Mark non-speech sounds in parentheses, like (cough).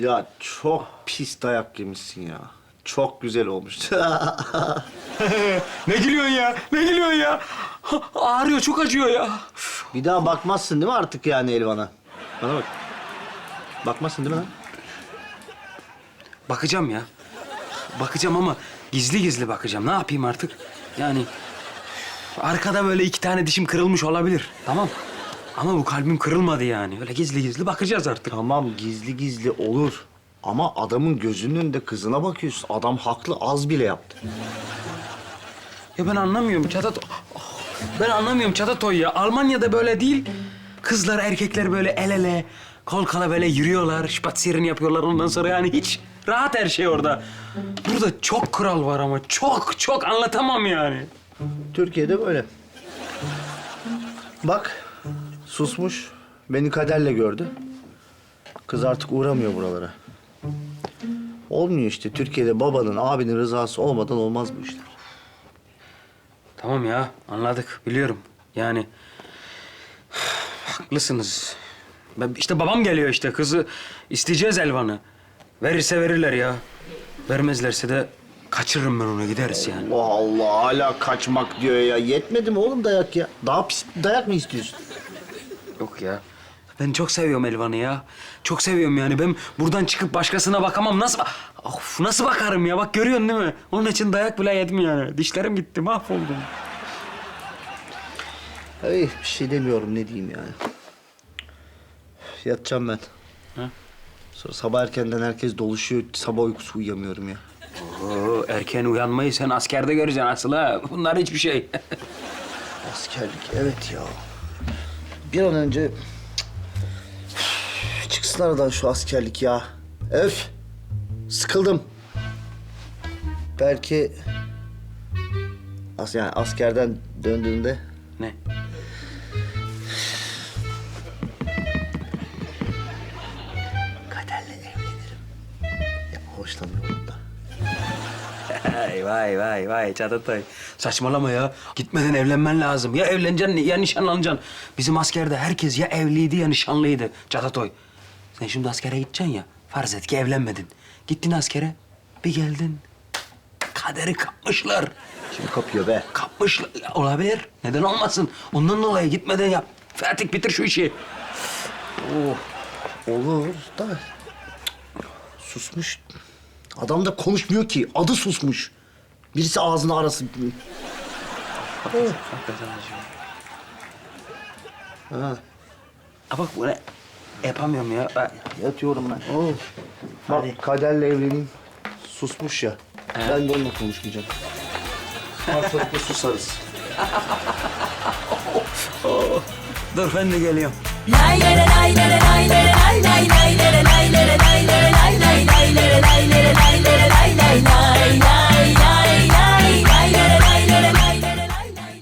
Ya çok pis dayak yemişsin ya. Çok güzel olmuş. (laughs) Ne gülüyorsun ya? Ne gülüyorsun ya? Ağrıyor, çok acıyor ya. bir daha bakmazsın değil mi artık yani Elvan'a? Bana bak. Bakmazsın değil mi lan? Bakacağım ya. Bakacağım ama gizli gizli bakacağım. Ne yapayım artık? Yani arkada böyle iki tane dişim kırılmış olabilir. Tamam. Ama bu kalbim kırılmadı yani. Öyle gizli gizli bakacağız artık. Tamam gizli gizli olur. Ama adamın gözünün önünde kızına bakıyorsun. Adam haklı az bile yaptı. Ya ben anlamıyorum Çatat... Oh, Ben anlamıyorum Çatatoy ya. Almanya'da böyle değil. Kızlar, erkekler böyle el ele, kol kola böyle yürüyorlar. Spazieren yapıyorlar ondan sonra yani hiç rahat her şey orada. Burada çok kural var ama çok çok anlatamam yani. Türkiye'de böyle. Bak susmuş. Beni kaderle gördü. Kız artık uğramıyor buralara. Olmuyor işte. Türkiye'de babanın, abinin rızası olmadan olmaz bu işler. Tamam ya anladık biliyorum. Yani haklısınız. Ben, işte babam geliyor işte kızı isteyeceğiz Elvan'ı. Verirse verirler ya. Vermezlerse de kaçırırım ben onu gideriz yani. Allah Allah hala kaçmak diyor ya. Yetmedi mi oğlum dayak ya? Daha pis dayak mı istiyorsun? Yok ya. Ben çok seviyorum Elvan'ı ya. Çok seviyorum yani. Ben buradan çıkıp başkasına bakamam. Nasıl of, nasıl bakarım ya? Bak görüyorsun değil mi? Onun için dayak bile yedim yani. Dişlerim gitti, mahvoldum. Ay bir şey demiyorum ne diyeyim yani. Yatacağım ben. Ha? Sonra sabah erkenden herkes doluşuyor. Sabah uykusu uyuyamıyorum ya. Oo, erken uyanmayı sen askerde göreceksin asıl ha. Bunlar hiçbir şey. (laughs) Askerlik evet ya. Bir an önce çıksın aradan şu askerlik ya. Öf. Sıkıldım. Belki as yani askerden döndüğünde ne? kaderle evlenirim. Ya hoşlanıyorum da. Vay vay vay vay. Saçmalama ya. Gitmeden evlenmen lazım. Ya evleneceksin ya nişanlanacaksın. Bizim askerde herkes ya evliydi ya nişanlıydı Çatatoy. Sen şimdi askere gideceksin ya. Farz et ki evlenmedin. Gittin askere. Bir geldin. Kaderi kapmışlar. Şimdi kapıyor be. Kapmışlar. Ya Olabilir. Neden olmasın? Ondan dolayı gitmeden yap. Fatih bitir şu işi. Olur da susmuş. Adam da konuşmuyor ki. Adı susmuş. Birisi ağzını arasın. Ha, Ha bak bu ne? Yapamıyorum ya. Ben- yatıyorum ben. Oh. Bak kaderle evleneyim. Susmuş ya. Ben de onunla konuşmayacağım. Karşılıklı susarız. Dur ben de geliyorum. Lay lay lay lay lay lay lay lay lay lay lay lay lay lay lay